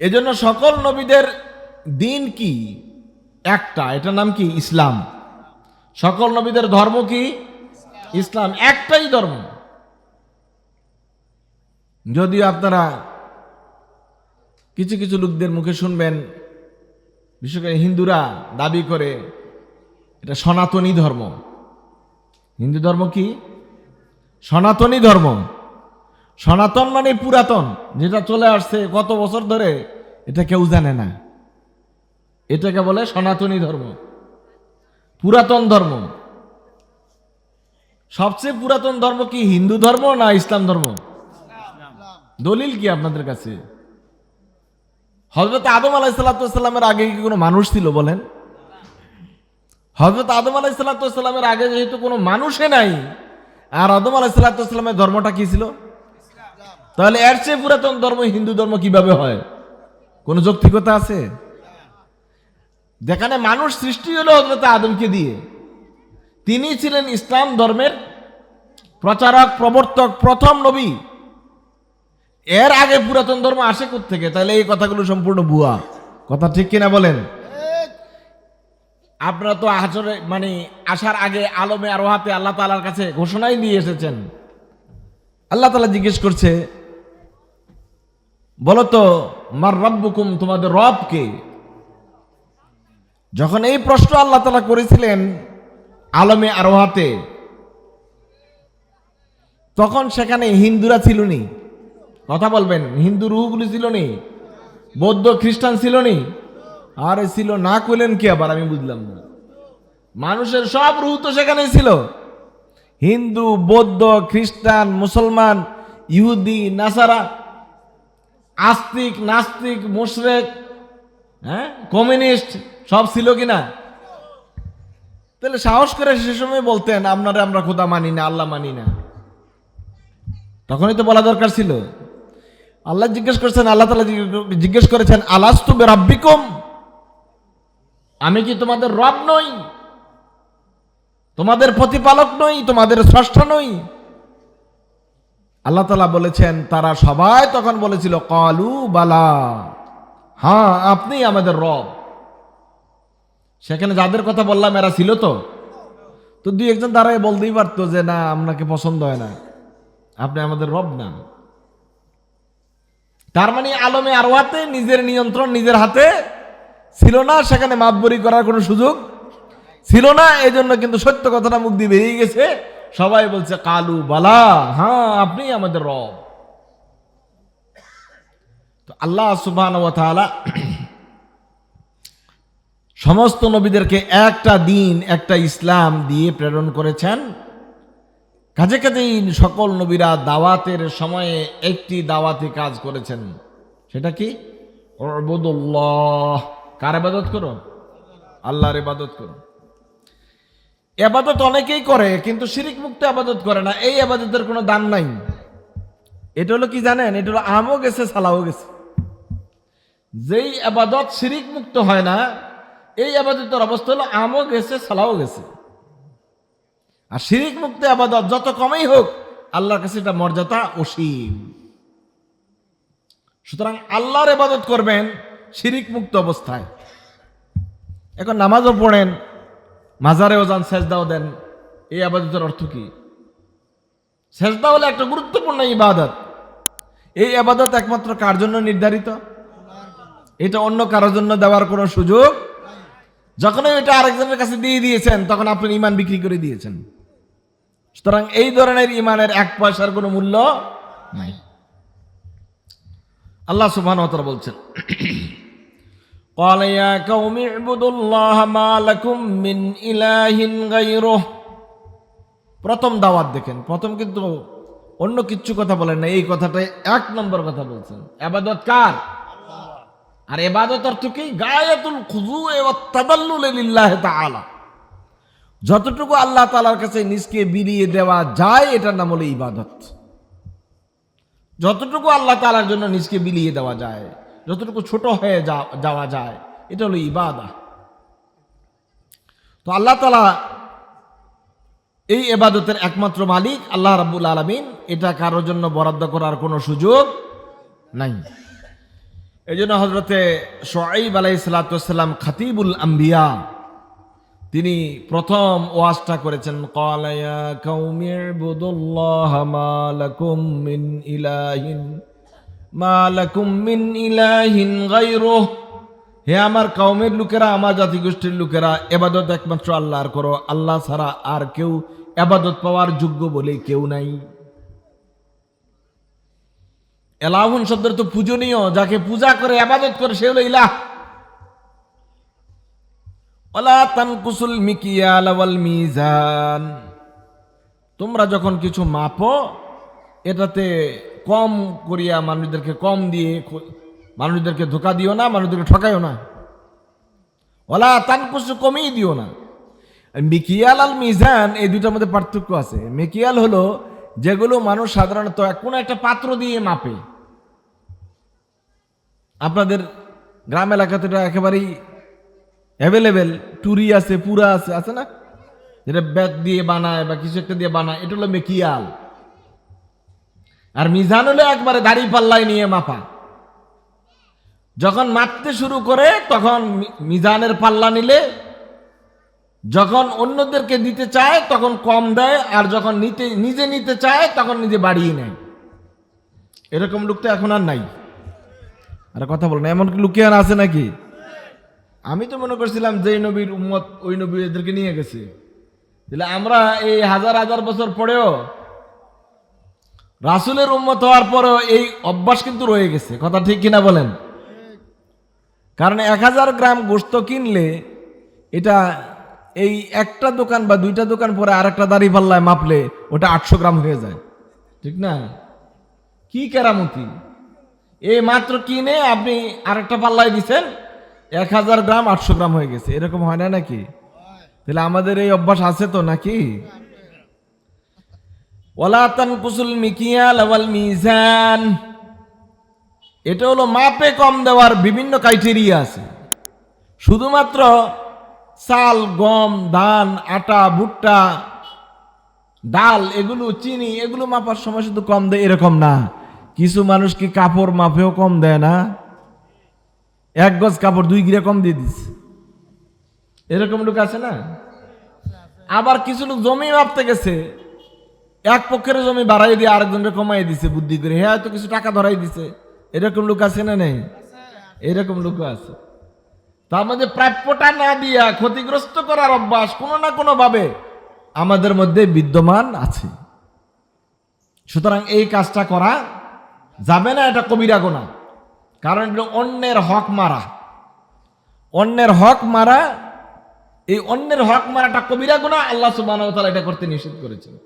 এজন্য সকল নবীদের দিন কি? একটা। এটার নাম কি? ইসলাম। সকল নবীদের ধর্ম কি? ইসলাম। একটাই ধর্ম। যদিও আপনারা কিছু কিছু লোকদের মুখে শুনবেন, বিশেষ করে হিন্দুরা দাবি করে এটা সনাতনী ধর্ম। হিন্দু ধর্ম কি? সনাতনী ধর্ম। সনাতন মানে পুরাতন, যেটা চলে আসছে কত বছর ধরে, এটা কেউ জানে না। এটাকে বলে সনাতনী ধর্ম, পুরাতন ধর্ম। সবচেয়ে পুরাতন ধর্ম কি, হিন্দু ধর্ম না ইসলাম ধর্ম? দলিল কি আপনাদের কাছে? হজরত আদম আলাইসাল্লামের আগে কি কোনো মানুষ ছিল বলেন? হজরত আদম আলাইসাল্লামের আগে যেহেতু কোনো মানুষে নাই, আর আদম আলাইসাল্লামের ধর্মটা কি ছিল? তাহলে এর চেয়ে পুরাতন ধর্ম হিন্দু ধর্ম কীভাবে হয়? কোন যৌক্তিকতা আছে? যেখানে মানুষ সৃষ্টি হলো হজরত আদমকে দিয়ে। তিনি ছিলেন ইসলাম ধর্মের প্রচারক, প্রবর্তক, প্রথম নবী। এর আগে পুরাতন ধর্ম আসে থেকে তাহলে এই কথাগুলো সম্পূর্ণ ভুয়া। কথা ঠিক কিনা বলেন? আপনারা তো আসরে মানে আসার আগে আলমে আর হাতে আল্লাহ তালার কাছে ঘোষণাই দিয়ে এসেছেন। আল্লাহ তালা জিজ্ঞেস করছে বলো তো মার রব্বুকুম, তোমাদের রব কে যখন এই প্রশ্ন আল্লাহ তালা করেছিলেন আলমে আরোহাতে, তখন সেখানে হিন্দুরা ছিল নি কথা বলবেন, হিন্দু রুহগুলি ছিল নি বৌদ্ধ খ্রিস্টান ছিল নি আরে ছিল, না কইলেন কি আবার, আমি বুঝলাম না। মানুষের সব রুহ তো সেখানে ছিল। হিন্দু, বৌদ্ধ, খ্রিস্টান, মুসলমান, ইহুদি, নাসারা আস্তিক, নাস্তিক, মুশরেক হ্যাঁ? কমিউনিস্ট, সব ছিল কি না তাহলে সাহস করে সে সময় বলতেন, আপনারা আমরা খোদা মানি না, আল্লাহ মানি না। তখনই তো বলা দরকার ছিল। আল্লাহ জিজ্ঞেস করেছেন, আল্লাহ তালা জিজ্ঞেস করেছেন, আলাস্তু বেরাব্বিকুম? আমি কি তোমাদের রব নই? তোমাদের প্রতিপালক নই? তোমাদের স্রষ্টা নই? আল্লাহ তালা বলেছেন, তারা সবাই তখন বলেছিল, কালু বালা। হ্যাঁ আপনি আমাদের রব। সেখানে যাদের কথা বললাম, এরা ছিল তো? তো দুই একজন দাঁড়ায় বলতেই পারতো যে, না, আপনাকে পছন্দ হয় না। আপনি আমাদের রব না। তার মানে আলমে আরোয়াতে নিজের নিয়ন্ত্রণ নিজের হাতে ছিল না, সেখানে মাতবরি করার কোনো সুযোগ ছিল না এই জন্য কিন্তু সত্য কথাটা মুখ দিয়ে বেরিয়ে গেছে। সবাই বলছে, কালু বালা। হ্যাঁ আপনি আমাদের রব। তো আল্লাহ সুবাহ সমস্ত নবীদেরকে একটা দিন, একটা ইসলাম দিয়ে প্রেরণ করেছেন। কাজে কাজেই সকল নবীরা দাওয়াতের সময়ে একটি দাওয়াতি কাজ করেছেন। সেটা কি? কার আবাদত করো আল্লাহর ইবাদত করো এবাদত অনেকেই করে, কিন্তু শিরিক মুক্ত আবাদত করে না। এই আবাদতের কোনো দাম নাই। এটা হলো কি জানেন? এটা হলো আমও গেছে সালাও গেছে। যেই আবাদত শিরিক মুক্ত হয় না, এই আবাদতের অবস্থা হলো আমও গেছে সালাও গেছে। আর শিরিক মুক্ত আবাদত যত কমেই হোক, আল্লাহর কাছে এটা মর্যাদা অসীম। সুতরাং আল্লাহর ইবাদত করবেন শিরিক মুক্ত অবস্থায়। এখন নামাজও পড়েন মাজারেও যান, সেজদাও দেন, এই আবাদতের অর্থ কি? সেজদা হলো একটা গুরুত্বপূর্ণ ইবাদত। এই আবাদত একমাত্র কার জন্য নির্ধারিত? এটা অন্য কারোর জন্য দেওয়ার কোনো সুযোগ যখন এটা আরেকজনের কাছে দিয়ে দিয়েছেন, তখন আপনি ইমান বিক্রি করে দিয়েছেন। সুতরাং এই ধরনের ইমানের এক পয়সার কোনো মূল্য নাই। আল্লাহ সুবহান বলছেন قال يا قوم اعبدوا الله ما لكم من إله غيره প্রথম দাওয়াত দেখেন প্রথম কিন্তু অন্য কিচ্ছু কথা বলেন না এই কথাটাই এক নম্বর কথা বলছেন আবাদত কার আর এবাদত অর্থ কি গায়াতুল খুজু এবং তাদাল্লুল লিল্লাহ তাআলা যতটুকু আল্লাহ তাআলার কাছে নিজকে বিলিয়ে দেওয়া যায় এটার নাম হলো ইবাদত যতটুকু আল্লাহ তাআলার জন্য নিজকে বিলিয়ে দেওয়া যায় যতটুকু ছোট হয়ে যাওয়া যায়, এটা হলো ইবাদা। তো আল্লাহ তালা এই এবাদতের একমাত্র মালিক আল্লাহ রাব্বুল আলমিন, এটা কারোর জন্য বরাদ্দ করার কোনো সুযোগ নাই। এই জন্য হজরতে সোয়াইব আলাই সালাতাম খাতিবুল আম্বিয়া, তিনি প্রথম ওয়াজটা করেছেন কলায়া কৌমির বুদুল্লাহ মালাকুম মিন ইলাহিন। মিন ইলাহিন গায়রুহ। হে আমার কওমের লোকেরা, আমার জাতিগোষ্ঠীর লোকেরা, এবাদত একমাত্র আল্লাহর করো। আল্লাহ ছাড়া আর কেউ এবাদত পাওয়ার যোগ্য বলে কেউ নাই। এলাহুন শব্দের তো পূজনীয়, যাকে পূজা করে আবাদত করে, সে হলো ইলাহ। ওলা তানকুসুল মিকিয়াল মিজান। তোমরা যখন কিছু মাপো এটাতে কম করিয়া মানুষদেরকে কম দিয়ে মানুষদেরকে ধোকা দিও না, মানুষদেরকে ঠকাইও না। ওলা তানকুসু কমিয়ে দিও না। মিকিয়াল আর মিজান, এই দুইটার মধ্যে পার্থক্য আছে। মিকিয়াল হলো যেগুলো মানুষ সাধারণত কোনো একটা পাত্র দিয়ে মাপে। আপনাদের গ্রাম এলাকাতে এটা একেবারেই অ্যাভেলেবেল টুরি আছে, পুরা আছে আছে না? যেটা ব্যাগ দিয়ে বানায় বা কিছু একটা দিয়ে বানায়, এটা হলো মেকিয়াল। আর মিজান হলো একবারে দাড়ি পাল্লায় নিয়ে মাপা। যখন মাপতে শুরু করে, তখন মিজানের পাল্লা নিলে, যখন অন্যদেরকে দিতে চায়, তখন কম দেয়, আর যখন নিতে, নিজে নিতে চায়, তখন নিজে বাড়িয়ে নেয়। এরকম লোক তো এখন আর নাই। আর কথা বলেন এমন কি লুকিয়ে আর আছে নাকি? আমি তো মনে করছিলাম যে নবীর উম্মত, ওই নবী এদেরকে নিয়ে গেছে। তাহলে আমরা এই হাজার হাজার বছর পরেও রাসুলের উম্মত হওয়ার পরেও এই অভ্যাস কিন্তু রয়ে গেছে। কথা ঠিক কিনা বলেন? কারণ এক হাজার গ্রাম গোস্ত কিনলে এটা এই একটা দোকান বা দুইটা দোকান পরে আর একটা দাড়ি পাল্লায় মাপলে ওটা আটশো গ্রাম হয়ে যায়। ঠিক না? কি কেরামতি? এই মাত্র কিনে আপনি আরেকটা পাল্লায় দিছেন, এক হাজার গ্রাম আটশো গ্রাম হয়ে গেছে। এরকম হয় না নাকি? তাহলে আমাদের এই অভ্যাস আছে তো নাকি? ওলা তানকুসুল মিকিয়াল ওয়াল মিজান। এটা হলো মাপে কম দেওয়ার বিভিন্ন ক্রাইটেরিয়া আছে। শুধুমাত্র চাল, গম, ধান, আটা, ভুট্টা, ডাল, এগুলো, চিনি, এগুলো মাপার সময় শুধু কম দেয়, এরকম না। কিছু মানুষ কি কাপড় মাপেও কম দেয় না? এক গজ কাপড় দুই গিরে কম দিয়ে দিচ্ছে এরকম লোক আছে না? আবার কিছু লোক জমি মাপতে গেছে এক পক্ষের জমি বাড়াই দিয়ে আরেকজনকে কমাই দিছে বুদ্ধি করে। হ্যাঁ হয়তো কিছু টাকা ধরাই দিছে। এরকম লোক আছে না নেই? এরকম লোক আছে। তার মধ্যে প্রাপ্যটা না দিয়া ক্ষতিগ্রস্ত করার অভ্যাস কোনো না কোনো ভাবে আমাদের মধ্যে বিদ্যমান আছে। সুতরাং এই কাজটা করা যাবে না, এটা কবিরা গোনা। কারণ এটা অন্যের হক মারা। অন্যের হক মারা, এই অন্যের হক মারাটা কবিরা গোনা। আল্লাহ সুবাহ এটা করতে নিষেধ করেছেন।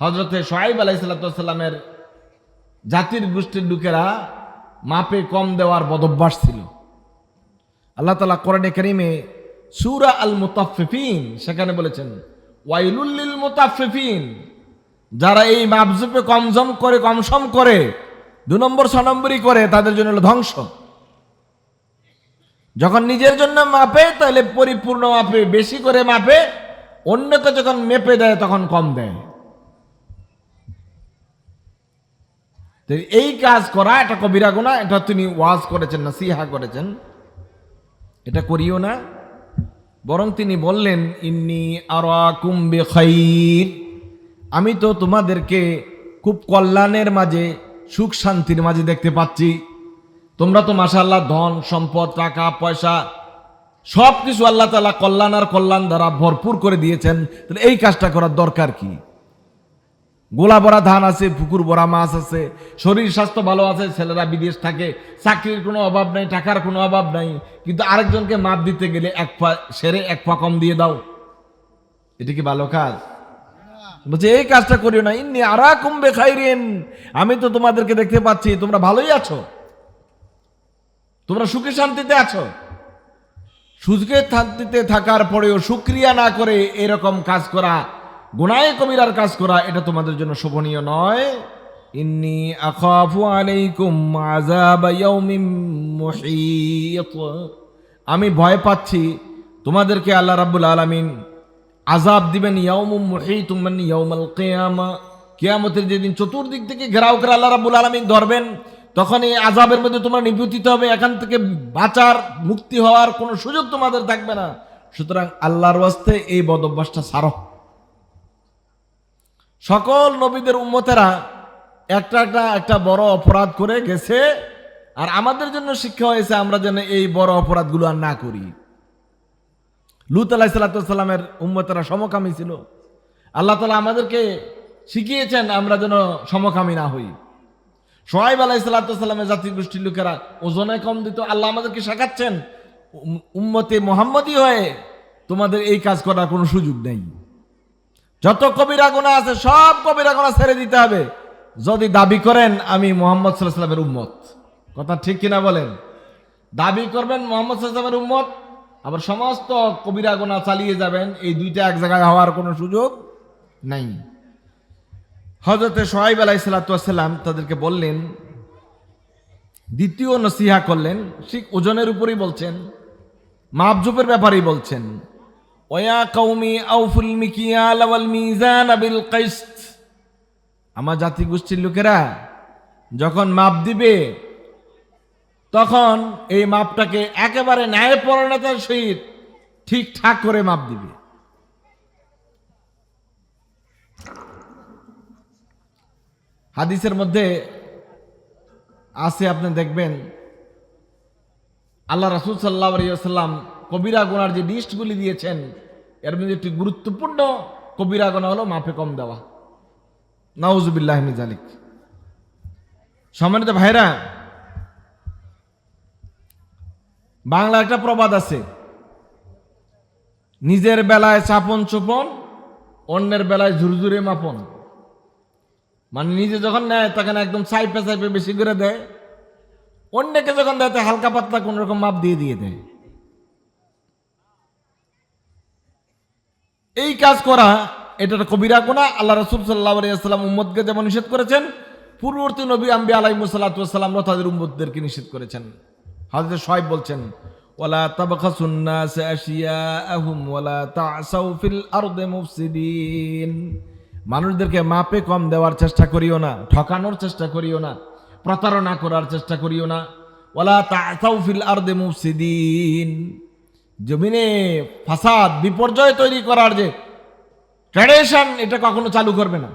হজরতে সোহাইব আলাইসাল্লামের জাতির গোষ্ঠীর লোকেরা মাপে কম দেওয়ার বদভ্যাস ছিল। আল্লাহ তালা কোরআনে করিমে সুরা আল মুতাফিফিন সেখানে বলেছেন ওয়াইলুল্লিল মুতাফিফিন যারা এই মাপজুপে কমজম করে কমসম করে, দু নম্বর, ছ নম্বরই করে, তাদের জন্য হলো ধ্বংস। যখন নিজের জন্য মাপে, তাহলে পরিপূর্ণ মাপে, বেশি করে মাপে, অন্যকে যখন মেপে দেয়, তখন কম দেয়। এই কাজ করা, এটা কবিরা গোনা এটা তিনি ওয়াজ করেছেন না সিহা করেছেন। এটা করিও না। বরং তিনি বললেন, ইন্নি আরাকুম বেখাইর। আমি তো তোমাদেরকে খুব কল্যাণের মাঝে, সুখ শান্তির মাঝে দেখতে পাচ্ছি। তোমরা তো মাশাল্লাহ ধন, সম্পদ, টাকা, পয়সা সব কিছু আল্লাহ তালা কল্যাণ আর কল্যাণ দ্বারা ভরপুর করে দিয়েছেন। তাহলে এই কাজটা করার দরকার কি? গোলা ভরা ধান আছে, পুকুর ভরা মাছ আছে, শরীর স্বাস্থ্য ভালো আছে, ছেলেরা বিদেশ থাকে, চাকরির কোনো অভাব নাই, টাকার কোনো অভাব নাই, কিন্তু আরেকজনকে মাপ দিতে গেলে এক পা সেরে এক পা কম দিয়ে দাও। এটা কি ভালো কাজ? বলছে, এই কাজটা করিও না, ইন্নি আরা কুম্বে খাইরেন আমি তো তোমাদেরকে দেখতে পাচ্ছি, তোমরা ভালোই আছো। তোমরা সুখে শান্তিতে আছো। সুখে শান্তিতে থাকার পরেও সুক্রিয়া না করে এরকম কাজ করা গুনায় কবিরার কাজ করা, এটা তোমাদের জন্য শোভনীয় নয়। ইন্নি আখাফু আলাইকুম আযাব আমি ভয় পাচ্ছি, তোমাদেরকে আল্লাহ রাব্বুল আলামিন আজাব দিবেন ইয়াউমুম মুহীতুম মানে ইয়াউমাল কিয়ামা। কিয়ামতের যেদিন চতুর্দিক থেকে ঘেরাও করে আল্লাহ রাব্বুল আলামিন ধরবেন তখন এই আজাবের মধ্যে তোমরা নিপতিত হবে, এখান থেকে বাঁচার, মুক্তি হওয়ার কোনো সুযোগ তোমাদের থাকবে না। সুতরাং আল্লাহর ওয়াস্তে এই বদ অভ্যাসটা সারো। সকল নবীদের উম্মতেরা একটা একটা একটা বড় অপরাধ করে গেছে, আর আমাদের জন্য শিক্ষা হয়েছে আমরা যেন এই বড় অপরাধগুলো আর না করি। লুত আলাহ সাল্লামের উম্মতেরা সমকামী ছিল। আল্লাহ তালা আমাদেরকে শিখিয়েছেন আমরা যেন সমকামী না হই। সোহাইব আলাহ সাল্লামের জাতি গোষ্ঠীর লোকেরা ওজনে কম দিত। আল্লাহ আমাদেরকে শেখাচ্ছেন উম্মতে মোহাম্মদী হয়ে তোমাদের এই কাজ করার কোনো সুযোগ নেই। যত কবিরা গুণা আছে, সব কবিরা গুণা ছেড়ে দিতে হবে। যদি দাবি করেন, আমি মোহাম্মদ সাল্লামের উম্মত। কথা ঠিক কিনা বলেন? দাবি করবেন মোহাম্মদ সাল্লামের উম্মত, আবার সমস্ত কবিরা গুণা চালিয়ে যাবেন, এই দুইটা এক জায়গায় হওয়ার কোনো সুযোগ নাই। হজরতে সোহাইব আলাই সাল্লাম তাদেরকে বললেন, দ্বিতীয় নসিহা করলেন, ঠিক ওজনের উপরেই বলছেন, মাপজুপের ব্যাপারেই বলছেন। ওয়া কৌমি আউফুল মিকিয়াল ওয়াল মিজান বিল কিসত। আমার জাতি গোষ্ঠীর লোকেরা যখন মাপ দিবে, তখন এই মাপটাকে একেবারে ন্যায় পরিণতার সহিত ঠিকঠাক করে মাপ দিবে। হাদিসের মধ্যে আছে, আপনি দেখবেন, আল্লাহ রাসুল সাল্লাহ আলিয়াল্লাম কবিরা গোনার যে লিস্টগুলি দিয়েছেন, এর মধ্যে একটি গুরুত্বপূর্ণ কবিরা গোনা হলো মাপে কম দেওয়া। নাউজুবিল্লাহ জালিক সম্মানিত ভাইরা বাংলা একটা প্রবাদ আছে, নিজের বেলায় চাপন চোপন, অন্যের বেলায় ঝুরঝুরে মাপন। মানে নিজে যখন নেয়, তখন একদম সাইপে সাইপে বেশি করে দেয়, অন্যকে যখন দেয় হালকা পাতলা কোন রকম মাপ দিয়ে দিয়ে দেয়। এই কাজ করা, এটা কবিরা কোনা আল্লাহ রসুল সাল্লাহ আলিয়াল্লাম উম্মদকে যেমন নিষেধ করেছেন, পূর্ববর্তী নবী আম্বি আলাইমুসাল্লাতামরা তাদের উম্মদদেরকে নিষেধ করেছেন। হাজরত সোহাইব বলছেন, ওয়ালা তাবখাসুন নাস আশিয়াআহুম ওয়ালা তা'সাউ ফিল আরদি মুফসিদিন। মানুষদেরকে মাপে কম দেওয়ার চেষ্টা করিও না, ঠকানোর চেষ্টা করিও না, প্রতারণা করার চেষ্টা করিও না। ওয়ালা তা'সাউ ফিল আরদি মুফসিদিন। জমিনে ফাসাদ বিপর্যয় তৈরি করার যে ট্র্যাডিশন এটা কখনো চালু করবে না।